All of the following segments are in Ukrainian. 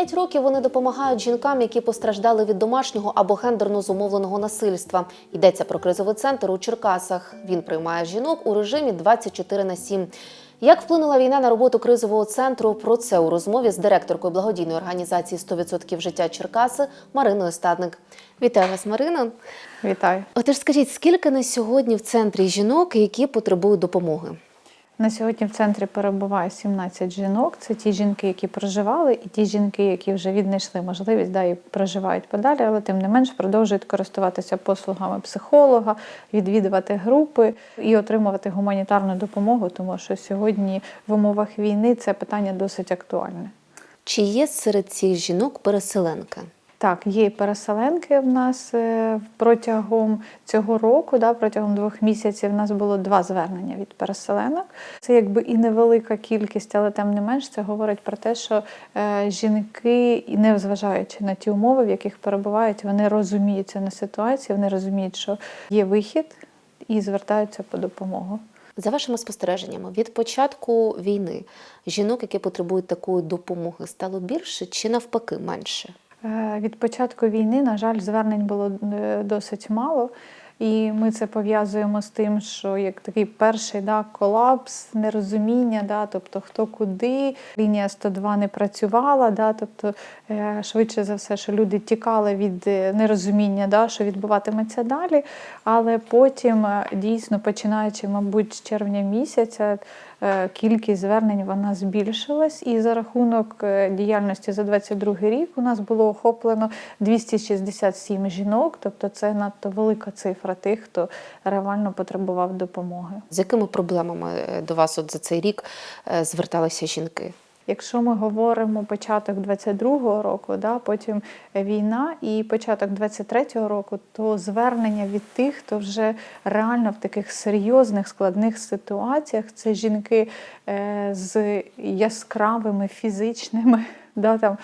П'ять років вони допомагають жінкам, які постраждали від домашнього або гендерно зумовленого насильства. Йдеться про кризовий центр у Черкасах. Він приймає жінок у режимі 24 на 7. Як вплинула війна на роботу кризового центру? Про це у розмові з директоркою благодійної організації «100% життя Черкаси Мариною Стадник. Вітаю вас, Марина. Вітаю. Отож, скажіть, скільки на сьогодні в центрі жінок, які потребують допомоги? На сьогодні в центрі перебуває 17 жінок. Це ті жінки, які проживали, і ті жінки, які вже віднайшли можливість да, і проживають подалі, але тим не менш продовжують користуватися послугами психолога, відвідувати групи і отримувати гуманітарну допомогу, тому що сьогодні в умовах війни це питання досить актуальне. Чи є серед цих жінок переселенки? Так, є переселенки в нас е, протягом цього року, да, протягом двох місяців, в нас було два звернення від переселенок. Це якби і невелика кількість, але тим не менш це говорить про те, що е, жінки, і не зважаючи на ті умови, в яких перебувають, вони розуміються на ситуації, вони розуміють, що є вихід і звертаються по допомогу. За вашими спостереженнями, від початку війни жінок, які потребують такої допомоги, стало більше чи навпаки менше? Е, Від початку війни, на жаль, звернень було е, досить мало. І ми це пов'язуємо з тим, що як такий перший да, колапс, нерозуміння, да, тобто хто куди, лінія 102 не працювала, да, тобто е, швидше за все, що люди тікали від нерозуміння, да, що відбуватиметься далі. Але потім, дійсно, починаючи, мабуть, з червня місяця, кількість звернень вона збільшилась, і за рахунок е, діяльності за 22 рік у нас було охоплено 267 жінок, тобто це надто велика цифра тих, хто реально потребував допомоги. З якими проблемами е, до вас от за цей рік е, зверталися жінки? Якщо ми говоримо початок 22-го року, да, потім війна і початок 23-го року, то звернення від тих, хто вже реально в таких серйозних складних ситуаціях, це жінки е, з яскравими фізичними да, там,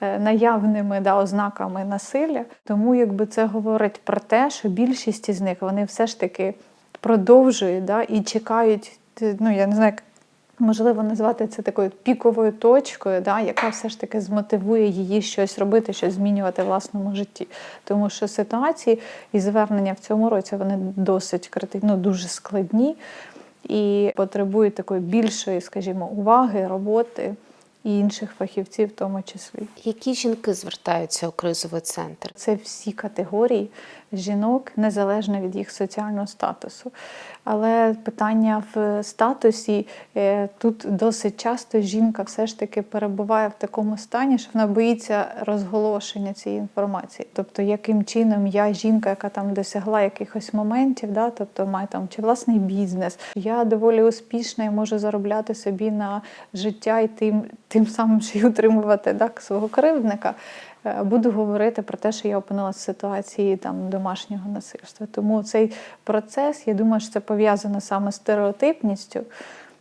е, наявними да, ознаками насилля. Тому якби це говорить про те, що більшість із них вони все ж таки продовжують да, і чекають, ну я не знаю, можливо назвати це такою піковою точкою, да, яка все ж таки змотивує її щось робити, щось змінювати в власному житті. Тому що ситуації і звернення в цьому році вони досить критичні, ну, дуже складні і потребують такої більшої, скажімо, уваги, роботи і інших фахівців, в тому числі. Які жінки звертаються у кризовий центр? Це всі категорії жінок незалежно від їх соціального статусу. Але питання в статусі е, тут досить часто жінка все ж таки перебуває в такому стані, що вона боїться розголошення цієї інформації. Тобто, яким чином я жінка, яка там досягла якихось моментів, да, тобто має там чи власний бізнес, я доволі успішна і можу заробляти собі на життя і тим, тим самим ще й утримувати так, свого кривдника. Е, Буду говорити про те, що я опинилася в ситуації там домашнього насильства. Тому цей процес, я думаю, що це пов'язано саме з стереотипністю,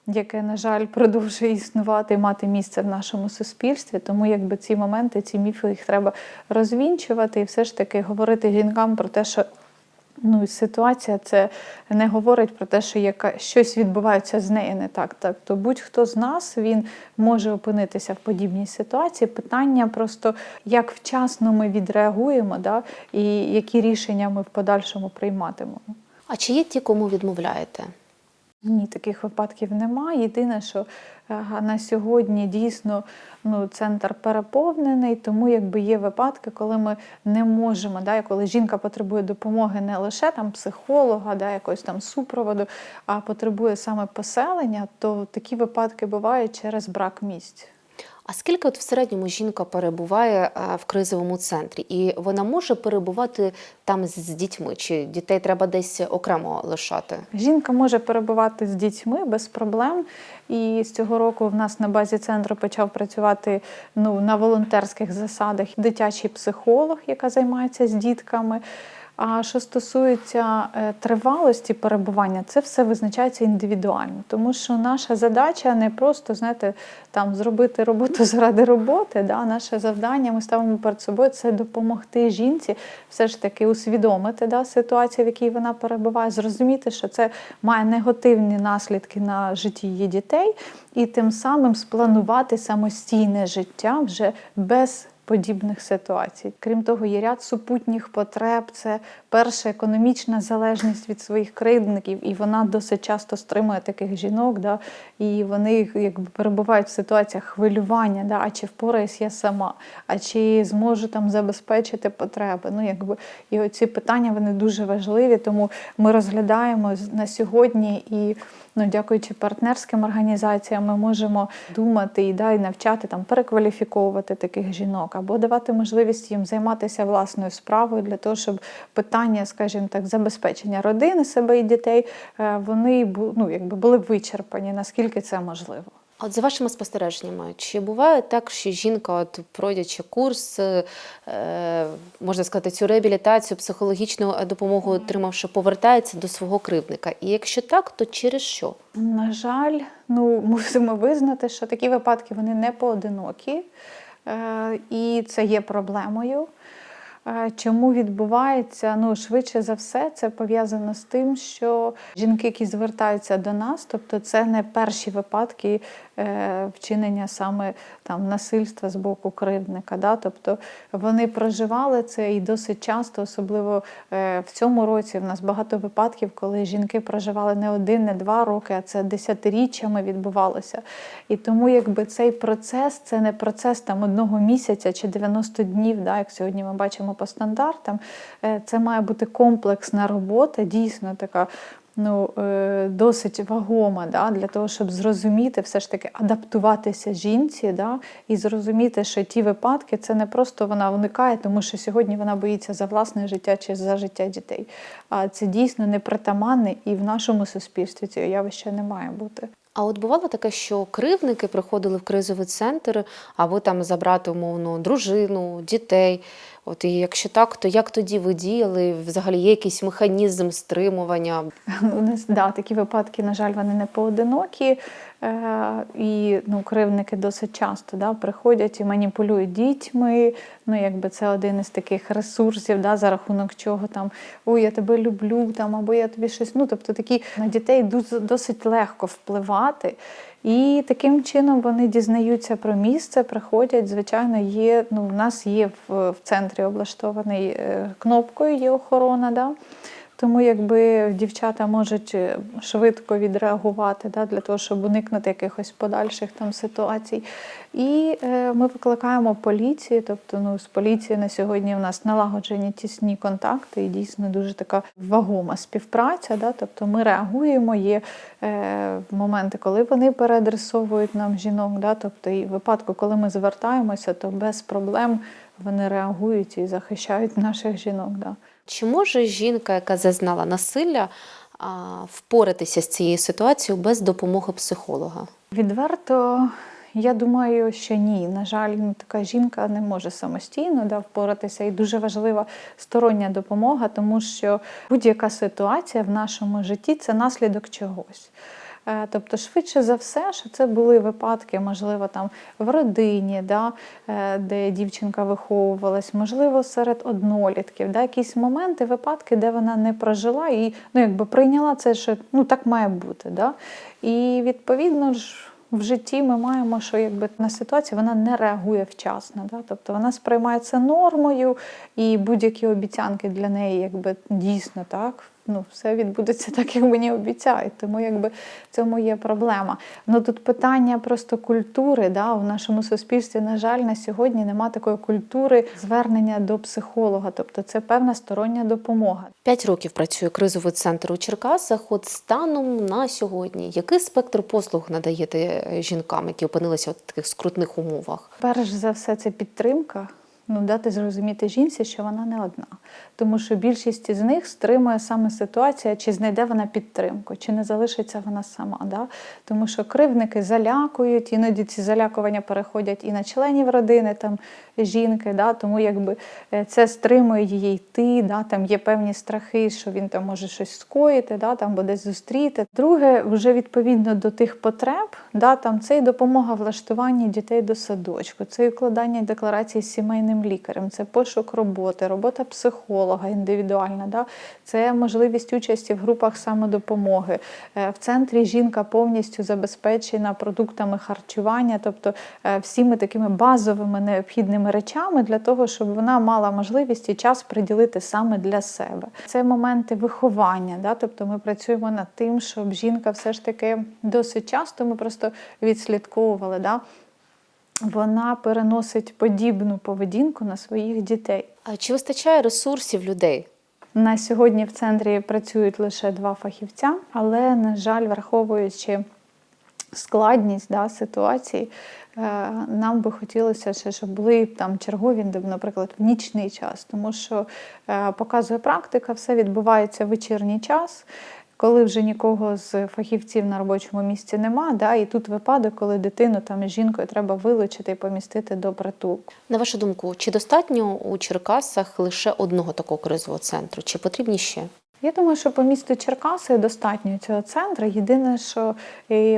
яке, на жаль, продовжує існувати і мати місце в нашому суспільстві. Тому якби ці моменти, ці міфи їх треба розвінчувати і все ж таки говорити жінкам про те, що Ну, ситуація це не говорить про те, що яка щось відбувається з нею не так. Так то будь-хто з нас він може опинитися в подібній ситуації. Питання просто як вчасно ми відреагуємо, да, і які рішення ми в подальшому прийматимемо. А чи є ті, кому відмовляєте? Ні, таких випадків немає. Єдине, що е, на сьогодні дійсно ну, центр переповнений, тому якби є випадки, коли ми не можемо, да, коли жінка потребує допомоги не лише там психолога, да, якогось там супроводу, а потребує саме поселення, то такі випадки бувають через брак місць. А скільки от в середньому жінка перебуває е, в кризовому центрі? І вона може перебувати там з дітьми? Чи дітей треба десь окремо лишати? Жінка може перебувати з дітьми без проблем. І з цього року в нас на базі центру почав працювати ну, на волонтерських засадах дитячий психолог, яка займається з дітками. А що стосується е, тривалості перебування, це все визначається індивідуально, тому що наша задача не просто знаєте, там зробити роботу заради роботи. Да? Наше завдання ми ставимо перед собою це допомогти жінці все ж таки усвідомити да, ситуацію, в якій вона перебуває, зрозуміти, що це має негативні наслідки на житті її дітей, і тим самим спланувати самостійне життя вже без подібних ситуацій. Крім того, є ряд супутніх потреб. Це перша економічна залежність від своїх кривдників, і вона досить часто стримує таких жінок. Да? І вони якби перебувають в ситуаціях хвилювання, да? а чи впораюсь я сама, а чи зможу там забезпечити потреби. Ну, якби і оці питання вони дуже важливі, тому ми розглядаємо на сьогодні і. Ну, дякуючи партнерським організаціям, ми можемо думати і, да, і навчати там перекваліфіковувати таких жінок або давати можливість їм займатися власною справою для того, щоб питання, скажімо так, забезпечення родини себе і дітей, е, вони ну, якби були вичерпані, наскільки це можливо. От за вашими спостереженнями, чи буває так, що жінка, от пройдячи курс, е, можна сказати, цю реабілітацію, психологічну допомогу отримавши, повертається до свого кривдника? І якщо так, то через що? На жаль, ну мусимо визнати, що такі випадки вони не поодинокі, і це є проблемою. Чому відбувається? Ну, швидше за все, це пов'язано з тим, що жінки, які звертаються до нас, тобто це не перші випадки е, вчинення саме там насильства з боку кривдника. Да? Тобто вони проживали це і досить часто, особливо е, в цьому році, в нас багато випадків, коли жінки проживали не один, не два роки, а це десятиріччями відбувалося. І тому, якби цей процес це не процес там одного місяця чи 90 днів, да, як сьогодні ми бачимо по стандартам. Е, Це має бути комплексна робота, дійсно така. Ну, е, досить вагома да, для того, щоб зрозуміти, все ж таки адаптуватися жінці, да, і зрозуміти, що ті випадки це не просто вона уникає, тому що сьогодні вона боїться за власне життя чи за життя дітей. А це дійсно непритаманне, і в нашому суспільстві цього явища не має бути. А от бувало таке, що кривдники приходили в кризовий центр, аби там забрати умовно дружину, дітей. От і якщо так, то як тоді ви діяли? Взагалі є якийсь механізм стримування? У нас да, такі випадки, на жаль, вони не поодинокі. Е, і ну, кривники досить часто да, приходять і маніпулюють дітьми. Ну, якби це один із таких ресурсів, да, за рахунок чого там ой, я тебе люблю, там, або я тобі щось. Ну, тобто такі на дітей досить легко впливати. І таким чином вони дізнаються про місце, приходять. Звичайно, є. Ну, в нас є в, в центрі облаштований е, кнопкою, є охорона. Да? Тому якби дівчата можуть е, швидко відреагувати да, для того, щоб уникнути якихось подальших там ситуацій. І е, ми викликаємо поліцію, тобто ну, з поліцією на сьогодні в нас налагоджені тісні контакти і дійсно дуже така вагома співпраця. Да, тобто ми реагуємо, є е, моменти, коли вони переадресовують нам жінок. Да, тобто і випадку, коли ми звертаємося, то без проблем вони реагують і захищають наших жінок. Да. Чи може жінка, яка зазнала насилля, впоратися з цією ситуацією без допомоги психолога? Відверто, я думаю, що ні. На жаль, така жінка не може самостійно да, впоратися. І дуже важлива стороння допомога, тому що будь-яка ситуація в нашому житті це наслідок чогось. Е, Тобто, швидше за все, що це були випадки, можливо, там в родині, да, е, де дівчинка виховувалась, можливо, серед однолітків, да, якісь моменти, випадки, де вона не прожила і ну, якби прийняла це, що ну, так має бути. Да. І відповідно ж. В житті ми маємо, що якби на ситуацію вона не реагує вчасно. Да? Тобто вона сприймається нормою, і будь-які обіцянки для неї, якби дійсно так. Ну, все відбудеться так, як мені обіцяють. Тому якби в цьому є проблема. Ну тут питання просто культури. Да? У нашому суспільстві, на жаль, на сьогодні нема такої культури звернення до психолога. Тобто це певна стороння допомога. П'ять років працює кризовий центр у Черкасах. От станом на сьогодні, який спектр послуг надаєте е, жінкам, які опинилися в таких скрутних умовах? Перш за все, це підтримка. Ну, дати зрозуміти жінці, що вона не одна. Тому що більшість з них стримує саме ситуація, чи знайде вона підтримку, чи не залишиться вона сама. Да? Тому що кривдники залякують, іноді ці залякування переходять і на членів родини там, жінки. Да? Тому якби е, це стримує її йти, да? там є певні страхи, що він там може щось скоїти, да? там буде зустріти. Друге, вже відповідно до тих потреб, да? там це і допомога влаштуванні дітей до садочку, це і укладання декларації з сімейним лікарем, це пошук роботи, робота психолога індивідуальна, да? це можливість участі в групах самодопомоги. Е, В центрі жінка повністю забезпечена продуктами харчування, тобто е, всіми такими базовими необхідними речами для того, щоб вона мала можливість і час приділити саме для себе. Це моменти виховання, да? тобто ми працюємо над тим, щоб жінка все ж таки досить часто ми просто відслідковували. Да? Вона переносить подібну поведінку на своїх дітей. А чи вистачає ресурсів людей? На сьогодні в центрі працюють лише два фахівця, але, на жаль, враховуючи складність да, ситуації, е, нам би хотілося ще, щоб були там чергові, наприклад, в нічний час, тому що е, показує практика, все відбувається в вечірній час. Коли вже нікого з фахівців на робочому місці нема, да, і тут випадок, коли дитину там жінкою треба вилучити і помістити до притулку. На вашу думку, чи достатньо у Черкасах лише одного такого кризового центру? Чи потрібні ще? Я думаю, що по місту Черкаси достатньо цього центру. Єдине, що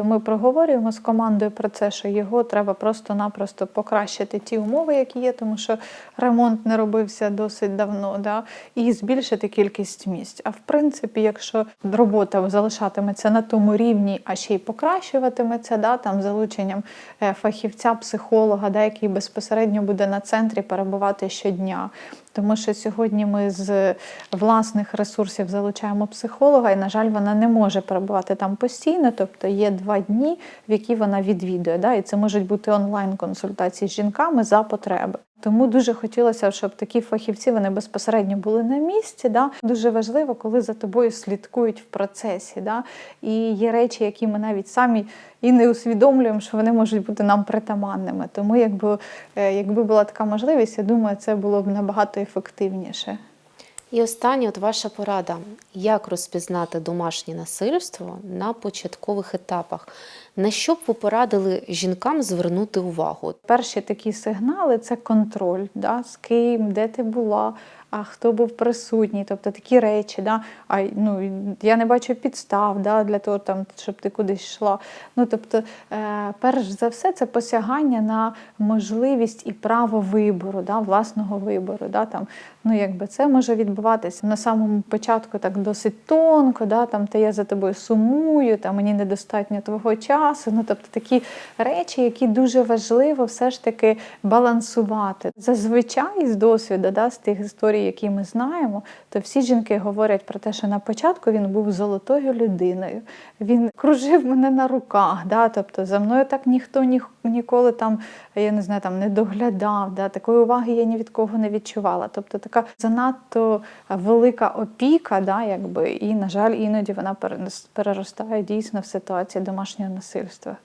ми проговорюємо з командою про це, що його треба просто-напросто покращити ті умови, які є, тому що ремонт не робився досить давно, да, і збільшити кількість місць. А в принципі, якщо робота залишатиметься на тому рівні, а ще й покращуватиметься, да, там залученням е, фахівця, психолога, да, який безпосередньо буде на центрі перебувати щодня. Тому що сьогодні ми з власних ресурсів залучаємо психолога, і, на жаль, вона не може перебувати там постійно, тобто є два дні, в які вона відвідує. Да? І це можуть бути онлайн-консультації з жінками за потреби. Тому дуже хотілося, щоб такі фахівці вони безпосередньо були на місці. Да? Дуже важливо, коли за тобою слідкують в процесі. Да? І є речі, які ми навіть самі і не усвідомлюємо, що вони можуть бути нам притаманними. Тому, якби, е, якби була така можливість, я думаю, це було б набагато ефективніше. І останнє, от ваша порада, як розпізнати домашнє насильство на початкових етапах? На що б ви порадили жінкам звернути увагу? Перші такі сигнали це контроль, да, з ким, де ти була, а хто був присутній, тобто такі речі. Да, а, ну, я не бачу підстав да, для того, там, щоб ти кудись йшла. Ну, тобто, е, перш за все, це посягання на можливість і право вибору, да, власного вибору. Да, там, ну, якби це може відбуватися на самому початку так досить тонко, да, там, та я за тобою сумую, та мені недостатньо твого часу. Ну, тобто такі речі, які дуже важливо все ж таки балансувати. Зазвичай з досвіду, да, з тих історій, які ми знаємо, то всі жінки говорять про те, що на початку він був золотою людиною. Він кружив мене на руках, да, тобто за мною так ніхто ні, ніколи там, я не знаю, там не доглядав. Да, такої уваги я ні від кого не відчувала. Тобто така занадто велика опіка, да, якби, і, на жаль, іноді вона переростає дійсно в ситуації домашнього насильства.